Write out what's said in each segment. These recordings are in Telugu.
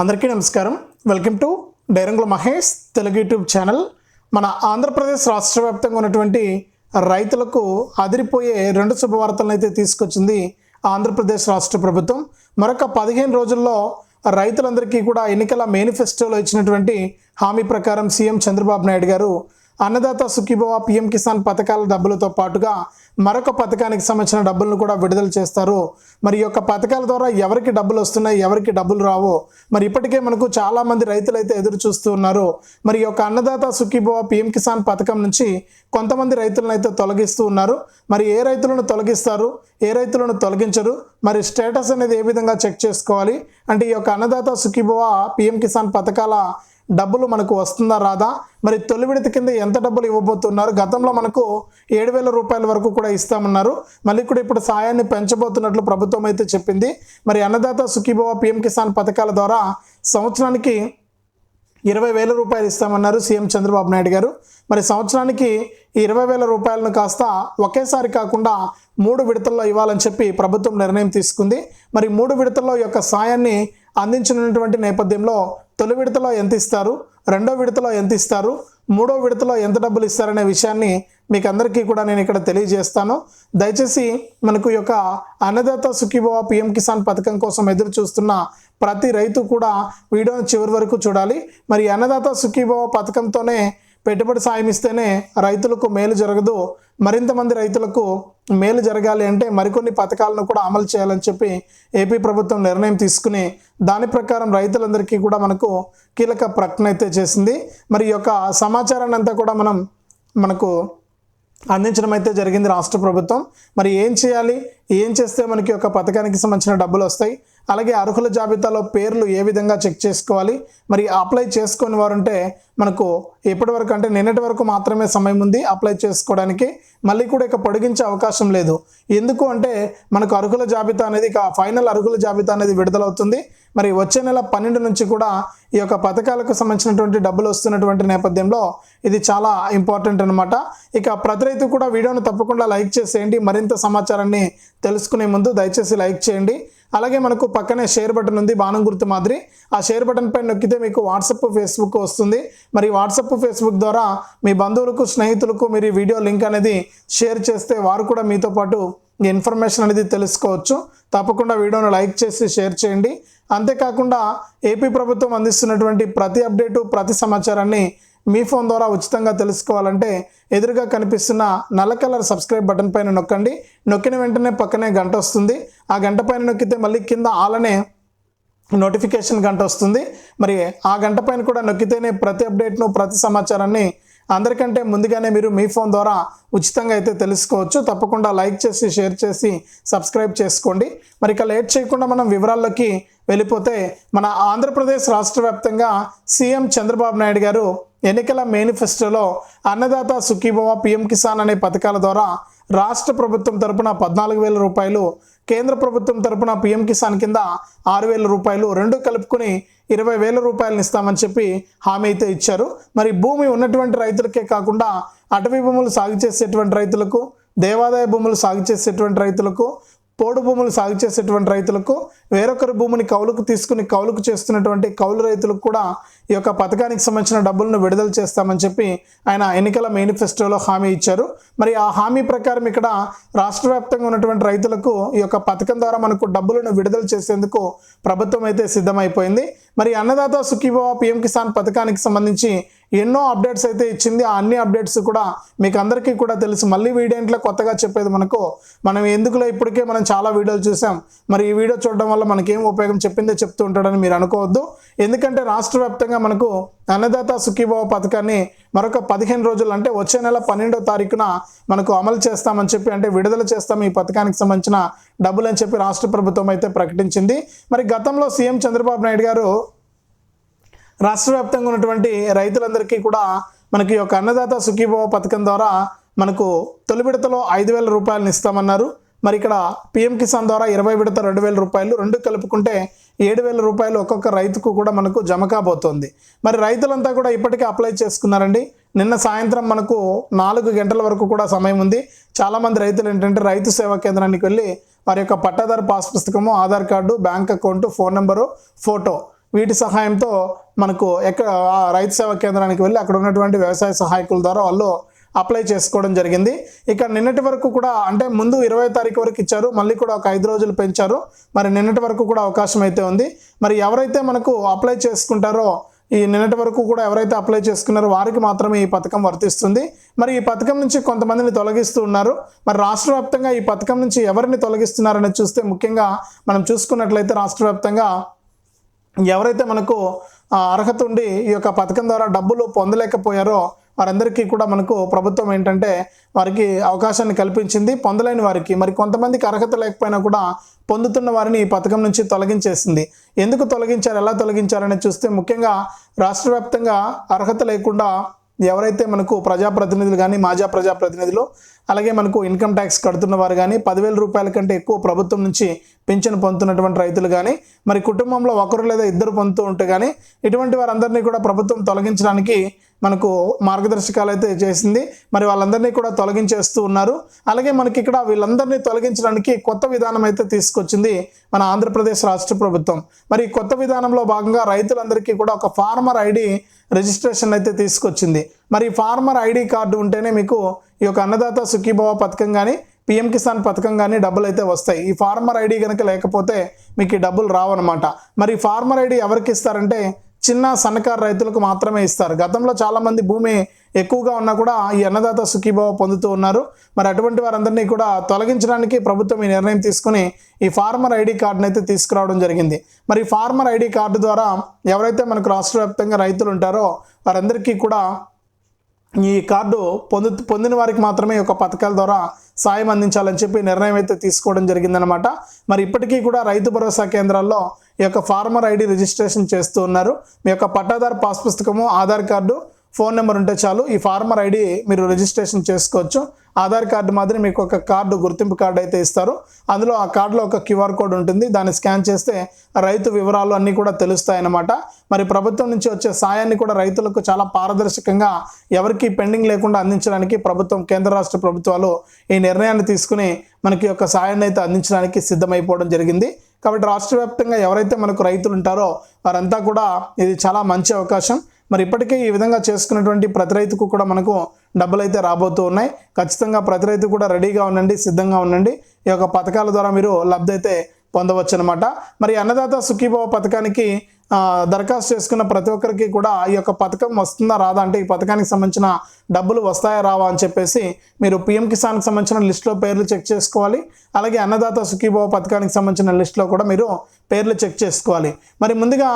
అందరికీ నమస్కారం. Welcome to Dairangula Mahesh Telugu YouTube channel మన ఆంధ్రప్రదేశ్ రాష్ట్ర వ్యాప్తంగా ఉన్నటువంటి రైతులకు అదిరిపోయే రెండు శుభవార్తలను అయితే తీసుకొచ్చింది ఆంధ్రప్రదేశ్ రాష్ట్ర ప్రభుత్వం. మరొక పదిహేను రోజుల్లో రైతులందరికీ కూడా ఎన్నికల మేనిఫెస్టోలో ఇచ్చినటువంటి హామీ ప్రకారం సీఎం చంద్రబాబు నాయుడు గారు అన్నదాత సుఖీభవ పిఎం కిసాన్ పథకాల డబ్బులతో పాటుగా మరొక పథకానికి సంబంధించిన డబ్బులను కూడా విడుదల చేస్తారు. మరి యొక్క పథకాల ద్వారా ఎవరికి డబ్బులు వస్తున్నాయి ఎవరికి డబ్బులు రావో? మరి ఇప్పటికే మనకు చాలామంది రైతులు అయితే ఎదురు చూస్తూ ఉన్నారు. మరి యొక్క అన్నదాత సుఖీభవ పిఎం కిసాన్ పథకం నుంచి కొంతమంది రైతులను అయితే తొలగిస్తూ ఉన్నారు. మరి ఏ రైతులను తొలగిస్తారు ఏ రైతులను తొలగించరు మరి స్టేటస్ అనేది ఏ విధంగా చెక్ చేసుకోవాలి? అంటే ఈ యొక్క అన్నదాత సుఖీభవ పిఎం కిసాన్ పథకాల డబ్బులు మనకు వస్తుందా రాదా? మరి తొలి విడత కింద ఎంత డబ్బులు ఇవ్వబోతున్నారు? గతంలో మనకు ఏడు వేల రూపాయల వరకు కూడా ఇస్తామన్నారు. మళ్ళీ కూడా ఇప్పుడు సాయాన్ని పెంచబోతున్నట్లు ప్రభుత్వం అయితే చెప్పింది. మరి అన్నదాత సుఖీభవ పిఎం కిసాన్ పథకాల ద్వారా సంవత్సరానికి ఇరవై వేల రూపాయలు ఇస్తామన్నారు సీఎం చంద్రబాబు నాయుడు గారు. మరి సంవత్సరానికి ఇరవై వేల రూపాయలను కాస్త ఒకేసారి కాకుండా మూడు విడతల్లో ఇవ్వాలని చెప్పి ప్రభుత్వం నిర్ణయం తీసుకుంది. మరి మూడు విడతల్లో యొక్క సాయాన్ని అందించినటువంటి నేపథ్యంలో తొలి విడతలో ఎంత ఇస్తారు? రెండో విడతలో ఎంత ఇస్తారు? మూడో విడతలో ఎంత డబ్బులు ఇస్తారనే విషయాన్ని మీకు అందరికీ కూడా నేను ఇక్కడ తెలియజేస్తాను. దయచేసి మనకు యొక్క అన్నదాత సుఖీభవ పిఎం కిసాన్ పథకం కోసం ఎదురు చూస్తున్న ప్రతి రైతు కూడా వీడియోను చివరి వరకు చూడాలి. మరి అన్నదాత సుఖీభవ పథకంతోనే పెట్టుబడి సాయం ఇస్తేనే రైతులకు మేలు జరగదు. మరింతమంది రైతులకు మేలు జరగాలి అంటే మరికొన్ని పథకాలను కూడా అమలు చేయాలని చెప్పి ఏపీ ప్రభుత్వం నిర్ణయం తీసుకుని దాని ప్రకారం రైతులందరికీ కూడా మనకు కీలక ప్రకటన అయితే చేసింది. మరి ఈ యొక్క సమాచారాన్ని అంతా కూడా మనం మనకు అందించడం అయితే జరిగింది రాష్ట్ర ప్రభుత్వం. మరి ఏం చేయాలి? ఏం చేస్తే మనకి ఒక పథకానికి సంబంధించిన డబ్బులు వస్తాయి? అలాగే అర్హుల జాబితాలో పేర్లు ఏ విధంగా చెక్ చేసుకోవాలి? మరి అప్లై చేసుకొని వారుంటే మనకు ఎప్పటి వరకు అంటే నిన్నటి వరకు మాత్రమే సమయం ఉంది అప్లై చేసుకోవడానికి. మళ్ళీ కూడా ఇక పొడిగించే అవకాశం లేదు. ఎందుకు అంటే మనకు అర్హుల జాబితా అనేది ఇక ఫైనల్ అర్హుల జాబితా అనేది విడుదలవుతుంది. మరి వచ్చే నెల పన్నెండు నుంచి కూడా ఈ యొక్క పథకాలకు సంబంధించినటువంటి డబ్బులు వస్తున్నటువంటి నేపథ్యంలో ఇది చాలా ఇంపార్టెంట్ అనమాట ఇక ప్రతి రైతు కూడా వీడియోను తప్పకుండా లైక్ చేసేయండి. మరింత సమాచారాన్ని తెలుసుకునే ముందు దయచేసి లైక్ చేయండి. అలాగే మనకు పక్కనే షేర్ బటన్ ఉంది బాణం గుర్తు మాదిరి. ఆ షేర్ బటన్ పైన నొక్కితే మీకు వాట్సప్ ఫేస్బుక్ వస్తుంది. మరి వాట్సప్ ఫేస్బుక్ ద్వారా మీ బంధువులకు స్నేహితులకు మీరు ఈ వీడియో లింక్ అనేది షేర్ చేస్తే వారు కూడా మీతో పాటు ఇన్ఫర్మేషన్ అనేది తెలుసుకోవచ్చు. తప్పకుండా వీడియోను లైక్ చేసి షేర్ చేయండి. అంతేకాకుండా ఏపీ ప్రభుత్వం అందిస్తున్నటువంటి ప్రతి అప్డేటు ప్రతి సమాచారాన్ని మీ ఫోన్ ద్వారా ఉచితంగా తెలుసుకోవాలంటే ఎదురుగా కనిపిస్తున్న నల్ల కలర్ సబ్స్క్రైబ్ బటన్ పైన నొక్కండి. నొక్కిన వెంటనే పక్కనే గంట వస్తుంది. ఆ గంట పైన నొక్కితే మళ్ళీ కింద ఆలనే నోటిఫికేషన్ గంట వస్తుంది. మరి ఆ గంట పైన కూడా నొక్కితేనే ప్రతి అప్డేట్ను ప్రతి సమాచారాన్ని అందరికంటే ముందుగానే మీరు మీ ఫోన్ ద్వారా ఉచితంగా అయితే తెలుసుకోవచ్చు. తప్పకుండా లైక్ చేసి షేర్ చేసి సబ్స్క్రైబ్ చేసుకోండి. మరి ఇక లేట్ చేయకుండా మనం వివరాల్లోకి వెళ్ళిపోతే మన ఆంధ్రప్రదేశ్ రాష్ట్ర వ్యాప్తంగా సీఎం చంద్రబాబు నాయుడు గారు ఎన్నికల మేనిఫెస్టోలో అన్నదాత సుఖీభవ పిఎం కిసాన్ అనే పథకాల ద్వారా రాష్ట్ర ప్రభుత్వం తరపున పద్నాలుగు వేల రూపాయలు కేంద్ర ప్రభుత్వం తరపున పిఎం కిసాన్ కింద ఆరు వేల రూపాయలు రెండు కలుపుకొని ఇరవై వేల రూపాయలను ఇస్తామని చెప్పి హామీ అయితే ఇచ్చారు. మరి భూమి ఉన్నటువంటి రైతులకే కాకుండా అటవీ భూములు సాగు చేసేటువంటి రైతులకు దేవాదాయ భూములు సాగు చేసేటువంటి రైతులకు పోడు భూములు సాగు చేసేటువంటి రైతులకు వేరొకరి భూమిని కౌలుకు తీసుకుని కౌలుకు చేస్తున్నటువంటి కౌలు రైతులకు కూడా ఈ యొక్క పథకానికి సంబంధించిన డబ్బులను విడుదల చేస్తామని చెప్పి ఆయన ఎన్నికల మేనిఫెస్టోలో హామీ ఇచ్చారు. మరి ఆ హామీ ప్రకారం ఇక్కడ రాష్ట్ర వ్యాప్తంగా ఉన్నటువంటి రైతులకు ఈ యొక్క పథకం ద్వారా మనకు డబ్బులను విడుదల చేసేందుకు ప్రభుత్వం అయితే సిద్ధమైపోయింది. మరి అన్నదాత సుఖీభవ పిఎం కిసాన్ పథకానికి సంబంధించి ఎన్నో అప్డేట్స్ అయితే ఇచ్చింది. ఆ అన్ని అప్డేట్స్ కూడా మీకు అందరికీ కూడా తెలుసు. మళ్ళీ వీడియోంట్లో కొత్తగా చెప్పేది మనకు మనం ఎందుకులో ఇప్పటికే మనం చాలా వీడియోలు చూసాం. మరి ఈ వీడియో చూడడం వల్ల మనకేం ఉపయోగం చెప్పిందే చెప్తూ ఉంటాడని మీరు అనుకోవద్దు. ఎందుకంటే రాష్ట్ర వ్యాప్తంగా మనకు అన్నదాత సుఖీభవ పథకాన్ని మరొక పదిహేను రోజులు అంటే వచ్చే నెల పన్నెండో తారీఖున మనకు అమలు చేస్తామని చెప్పి అంటే విడుదల చేస్తాం ఈ పథకానికి సంబంధించిన డబ్బులు అని చెప్పి రాష్ట్ర ప్రభుత్వం అయితే ప్రకటించింది. మరి గతంలో సీఎం చంద్రబాబు నాయుడు గారు రాష్ట్ర వ్యాప్తంగా ఉన్నటువంటి రైతులందరికీ కూడా మనకి ఈ యొక్క అన్నదాత సుఖీభవ పథకం ద్వారా మనకు తొలి విడతలో ఐదు వేల రూపాయలను ఇస్తామన్నారు. మరి ఇక్కడ పిఎం కిసాన్ ద్వారా ఇరవై విడత రెండు వేల రూపాయలు రెండు కలుపుకుంటే ఏడు వేల రూపాయలు ఒక్కొక్క రైతుకు కూడా మనకు జమ కాబోతోంది. మరి రైతులంతా కూడా ఇప్పటికే అప్లై చేసుకున్నారండి. నిన్న సాయంత్రం మనకు నాలుగు గంటల వరకు కూడా సమయం ఉంది. చాలామంది రైతులు ఏంటంటే రైతు సేవా కేంద్రానికి వెళ్ళి వారి యొక్క పట్టాదారు పాస్ పుస్తకము Aadhaar card bank account phone number photo వీటి సహాయంతో మనకు ఎక్కడ రైతు సేవా కేంద్రానికి వెళ్ళి అక్కడ ఉన్నటువంటి వ్యవసాయ సహాయకుల ద్వారా వాళ్ళు అప్లై చేసుకోవడం జరిగింది. ఇక నిన్నటి వరకు కూడా అంటే ముందు ఇరవై తారీఖు వరకు ఇచ్చారు. మళ్ళీ కూడా ఒక ఐదు రోజులు పెంచారు. మరి నిన్నటి వరకు కూడా అవకాశం అయితే ఉంది. మరి ఎవరైతే మనకు అప్లై చేసుకుంటారో ఈ నిన్నటి వరకు కూడా ఎవరైతే అప్లై చేసుకున్నారో వారికి మాత్రమే ఈ పథకం వర్తిస్తుంది. మరి ఈ పథకం నుంచి కొంతమందిని తొలగిస్తూ ఉన్నారు. మరి రాష్ట్ర వ్యాప్తంగా ఈ పథకం నుంచి ఎవరిని తొలగిస్తున్నారని చూస్తే ముఖ్యంగా మనం చూసుకున్నట్లయితే రాష్ట్ర వ్యాప్తంగా ఎవరైతే మనకు ఆ, అర్హత ఉండి ఈ యొక్క పథకం ద్వారా డబ్బులు పొందలేకపోయారో వారందరికీ కూడా మనకు ప్రభుత్వం ఏంటంటే వారికి అవకాశాన్ని కల్పించింది పొందలేని వారికి. మరి కొంతమందికి అర్హత లేకపోయినా కూడా పొందుతున్న వారిని ఈ పథకం నుంచి తొలగించేసింది. ఎందుకు తొలగించారు ఎలా తొలగించారని చూస్తే ముఖ్యంగా రాష్ట్ర వ్యాప్తంగా అర్హత లేకుండా ఎవరైతే మనకు ప్రజాప్రతినిధులు కానీ మాజా ప్రజాప్రతినిధులు అలాగే మనకు ఇన్కమ్ ట్యాక్స్ కడుతున్న వారు కానీ పదివేల రూపాయల కంటే ఎక్కువ ప్రభుత్వం నుంచి పింఛను పొందుతున్నటువంటి రైతులు కానీ మరి కుటుంబంలో ఒకరు లేదా ఇద్దరు పొందుతూ ఉంటే కానీ ఇటువంటి వారందరినీ కూడా ప్రభుత్వం తొలగించడానికి మనకు మార్గదర్శకాలు అయితే చేసింది. మరి వాళ్ళందరినీ కూడా తొలగించేస్తూ ఉన్నారు. అలాగే మనకి ఇక్కడ వీళ్ళందరినీ తొలగించడానికి కొత్త విధానం అయితే తీసుకొచ్చింది మన ఆంధ్రప్రదేశ్ రాష్ట్ర ప్రభుత్వం. మరి కొత్త విధానంలో భాగంగా రైతులందరికీ కూడా ఒక ఫార్మర్ ఐడి రిజిస్ట్రేషన్ అయితే తీసుకొచ్చింది. మరి ఫార్మర్ ఐడి కార్డు ఉంటేనే మీకు ఈ యొక్క అన్నదాత సుఖీభావ పథకం కానీ పిఎం కిసాన్ పథకం కానీ డబ్బులు అయితే వస్తాయి. ఈ ఫార్మర్ ఐడి కనుక లేకపోతే మీకు ఈ డబ్బులు రావన్నమాట. మరి ఫార్మర్ ఐడి ఎవరికి ఇస్తారంటే చిన్న సన్నకారు రైతులకు మాత్రమే ఇస్తారు. గతంలో చాలామంది భూమి ఎక్కువగా ఉన్నా కూడా ఈ అన్నదాత సుఖీభావ పొందుతూ ఉన్నారు. మరి అటువంటి వారందరినీ కూడా తొలగించడానికి ప్రభుత్వం ఈ నిర్ణయం తీసుకుని ఈ ఫార్మర్ ఐడి కార్డును అయితే తీసుకురావడం జరిగింది. మరి ఫార్మర్ ఐడి కార్డు ద్వారా ఎవరైతే మనకు రాష్ట్ర వ్యాప్తంగా రైతులు ఉంటారో వారందరికీ కూడా ఈ కార్డు పొందు పొందిన వారికి మాత్రమే ఒక పథకాల ద్వారా సాయం అందించాలని చెప్పి నిర్ణయం అయితే తీసుకోవడం జరిగిందనమాట మరి ఇప్పటికీ కూడా రైతు భరోసా కేంద్రాల్లో ఈ యొక్క ఫార్మర్ ఐడి రిజిస్ట్రేషన్ చేస్తూ ఉన్నారు. మీ యొక్క పట్టాదారు పాస్ పుస్తకము ఆధార్ కార్డు ఫోన్ నెంబర్ ఉంటే చాలు. ఈ ఫార్మర్ ఐడి మీరు రిజిస్ట్రేషన్ చేసుకోవచ్చు. ఆధార్ కార్డు మాదిరి మీకు ఒక కార్డు గుర్తింపు కార్డు అయితే ఇస్తారు. అందులో ఆ కార్డులో ఒక క్యూఆర్ కోడ్ ఉంటుంది. దాన్ని స్కాన్ చేస్తే రైతు వివరాలు అన్నీ కూడా తెలుస్తాయన్నమాట. మరి ప్రభుత్వం నుంచి వచ్చే సాయాన్ని కూడా రైతులకు చాలా పారదర్శకంగా ఎవరికి పెండింగ్ లేకుండా అందించడానికి ప్రభుత్వం కేంద్ర రాష్ట్ర ప్రభుత్వాలు ఈ నిర్ణయాన్ని తీసుకుని మనకి యొక్క సాయాన్ని అయితే అందించడానికి సిద్ధమైపోవడం జరిగింది. కాబట్టి రాష్ట్ర వ్యాప్తంగా ఎవరైతే మనకు రైతులు ఉంటారో వారంతా కూడా ఇది చాలా మంచి అవకాశం. మరి ఇప్పటికే ఈ విధంగా చేసుకున్నటువంటి ప్రతి రైతుకు కూడా మనకు డబ్బులు అయితే రాబోతూ ఉన్నాయి. ఖచ్చితంగా ప్రతి రైతు కూడా రెడీగా ఉండండి సిద్ధంగా ఉండండి. ఈ యొక్క పథకాల ద్వారా మీరు లబ్ధి అయితే పొందవచ్చు అనమాట మరి అన్నదాత సుఖీభవ పథకానికి దరఖాస్తు చేసుకున్న ప్రతి ఒక్కరికి కూడా ఈ యొక్క పథకం వస్తుందా రాదా? అంటే ఈ పథకానికి సంబంధించిన డబ్బులు వస్తాయా రావా అని చెప్పేసి మీరు పిఎం కిసాన్కి సంబంధించిన లిస్టులో పేర్లు చెక్ చేసుకోవాలి. అలాగే అన్నదాత సుఖీభావ పథకానికి సంబంధించిన లిస్టులో కూడా మీరు పేర్లు చెక్ చేసుకోవాలి. మరి ముందుగా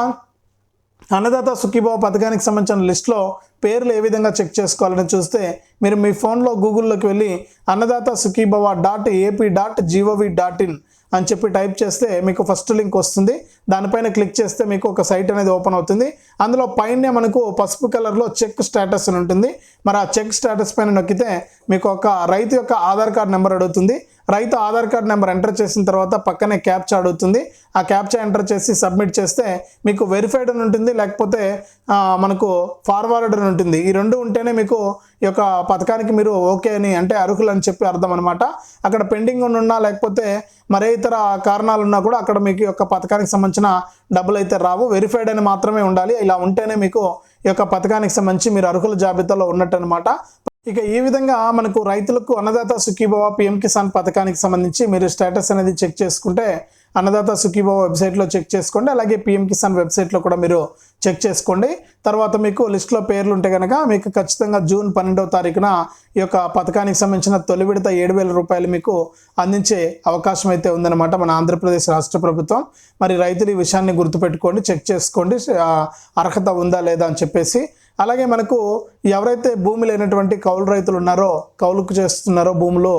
అన్నదాత సుఖీభావ పథకానికి సంబంధించిన లిస్ట్లో పేర్లు ఏ విధంగా చెక్ చేసుకోవాలని చూస్తే మీరు మీ ఫోన్లో గూగుల్లోకి వెళ్ళి Annadata Sukhibhava dot AP dot G O V dot in అని చెప్పి టైప్ చేస్తే మీకు ఫస్ట్ లింక్ వస్తుంది. దానిపైన క్లిక్ చేస్తే మీకు ఒక సైట్ అనేది ఓపెన్ అవుతుంది. అందులో పైనే మనకు పసుపు కలర్లో చెక్ స్టేటస్ అని ఉంటుంది. మరి ఆ చెక్ స్టేటస్ పైన నొక్కితే మీకు ఒక రైతు యొక్క ఆధార్ కార్డ్ నెంబర్ అడుగుతుంది. రైతు ఆధార్ కార్డ్ నెంబర్ ఎంటర్ చేసిన తర్వాత పక్కనే క్యాప్చా అడుగుతుంది. ఆ క్యాప్చా ఎంటర్ చేసి సబ్మిట్ చేస్తే మీకు వెరిఫైడ్ అని ఉంటుంది లేకపోతే మనకు ఫార్వర్డ్ అని ఉంటుంది. ఈ రెండు ఉంటేనే మీకు ఈ యొక్క పథకానికి మీరు ఓకే అని అంటే అర్హులు అని చెప్పి అర్థం అనమాట అక్కడ పెండింగ్ ఉన్నా లేకపోతే మరే ఇతర కారణాలు ఉన్నా కూడా అక్కడ మీకు యొక్క పథకానికి సంబంధించిన డబ్బులు అయితే రావు. వెరిఫైడ్ అని మాత్రమే ఉండాలి. ఇలా ఉంటేనే మీకు ఈ యొక్క పథకానికి సంబంధించి మీరు అర్హుల జాబితాలో ఉన్నట్టు అనమాట ఇక ఈ విధంగా మనకు రైతులకు అన్నదాత సుఖీభవ పిఎం కిసాన్ పథకానికి సంబంధించి మీరు స్టేటస్ అనేది చెక్ చేసుకుంటే అన్నదాత సుఖీభవ వెబ్సైట్లో చెక్ చేసుకోండి. అలాగే పిఎం కిసాన్ వెబ్సైట్లో కూడా మీరు చెక్ చేసుకోండి. తర్వాత మీకు లిస్ట్లో పేర్లు ఉంటే కనుక మీకు ఖచ్చితంగా జూన్ పన్నెండవ తారీఖున ఈ యొక్క పథకానికి సంబంధించిన తొలి విడత ఏడు వేల రూపాయలు మీకు అందించే అవకాశం అయితే ఉందన్నమాట మన ఆంధ్రప్రదేశ్ రాష్ట్ర ప్రభుత్వం. మరి రైతులు ఈ విషయాన్ని గుర్తుపెట్టుకోండి చెక్ చేసుకోండి. అర్హత ఉందా లేదా అని చెప్పేసి అలాగే మనకు ఎవరైతే భూమి లేనటువంటి కౌలు రైతులు ఉన్నారో కౌలుకు చేస్తున్నారో భూములు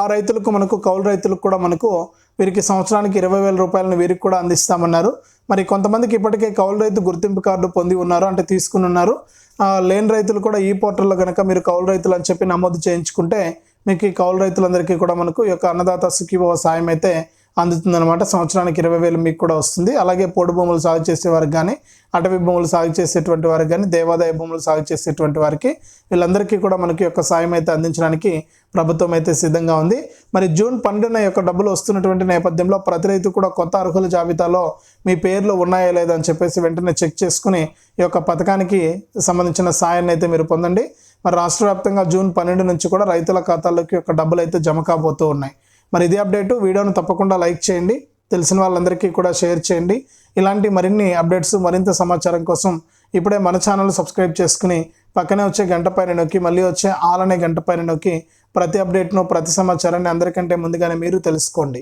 ఆ రైతులకు మనకు కౌలు రైతులకు కూడా మనకు వీరికి సంవత్సరానికి ఇరవై వేల రూపాయలను వీరికి కూడా అందిస్తామన్నారు. మరి కొంతమందికి ఇప్పటికే కౌలు రైతు గుర్తింపు కార్డు పొంది ఉన్నారు అంటే తీసుకుని ఉన్నారు. లేని రైతులు కూడా ఈ పోర్టల్లో కనుక మీరు కౌలు రైతులు అని చెప్పి నమోదు చేయించుకుంటే మీకు ఈ కౌలు రైతులందరికీ కూడా మనకు ఈ యొక్క అన్నదాత సుఖీభవ సాయం అయితే అందుతుందన్నమాట. సంవత్సరానికి ఇరవై వేలు మీకు కూడా వస్తుంది. అలాగే పోడు భూములు సాగు చేసే వారికి కానీ అటవీ భూములు సాగు చేసేటువంటి వారికి కానీ దేవాదాయ భూములు సాగు చేసేటువంటి వారికి వీళ్ళందరికీ కూడా మనకి యొక్క సాయం అయితే అందించడానికి ప్రభుత్వం అయితే సిద్ధంగా ఉంది. మరి జూన్ పన్నెండున యొక్క డబ్బులు వస్తున్నటువంటి నేపథ్యంలో ప్రతి రైతు కూడా కొత్త అర్హుల జాబితాలో మీ పేర్లు ఉన్నాయా లేదా అని చెప్పేసి వెంటనే చెక్ చేసుకుని ఈ యొక్క పథకానికి సంబంధించిన సాయాన్ని అయితే మీరు పొందండి. మరి రాష్ట్ర వ్యాప్తంగా జూన్ పన్నెండు నుంచి కూడా రైతుల ఖాతాలోకి యొక్క డబ్బులు అయితే జమ కాబోతూ ఉన్నాయి. మరి ఇదే అప్డేటు. వీడియోను తప్పకుండా లైక్ చేయండి. తెలిసిన వాళ్ళందరికీ కూడా షేర్ చేయండి. ఇలాంటి మరిన్ని అప్డేట్స్ మరింత సమాచారం కోసం ఇప్పుడే మన ఛానల్ సబ్స్క్రైబ్ చేసుకుని పక్కనే వచ్చే గంట పైన నొక్కి మళ్ళీ వచ్చే ఆల్ అనే గంట పైన నొక్కి ప్రతి అప్డేట్ను ప్రతి సమాచారాన్ని అందరికంటే ముందుగానే మీరు తెలుసుకోండి.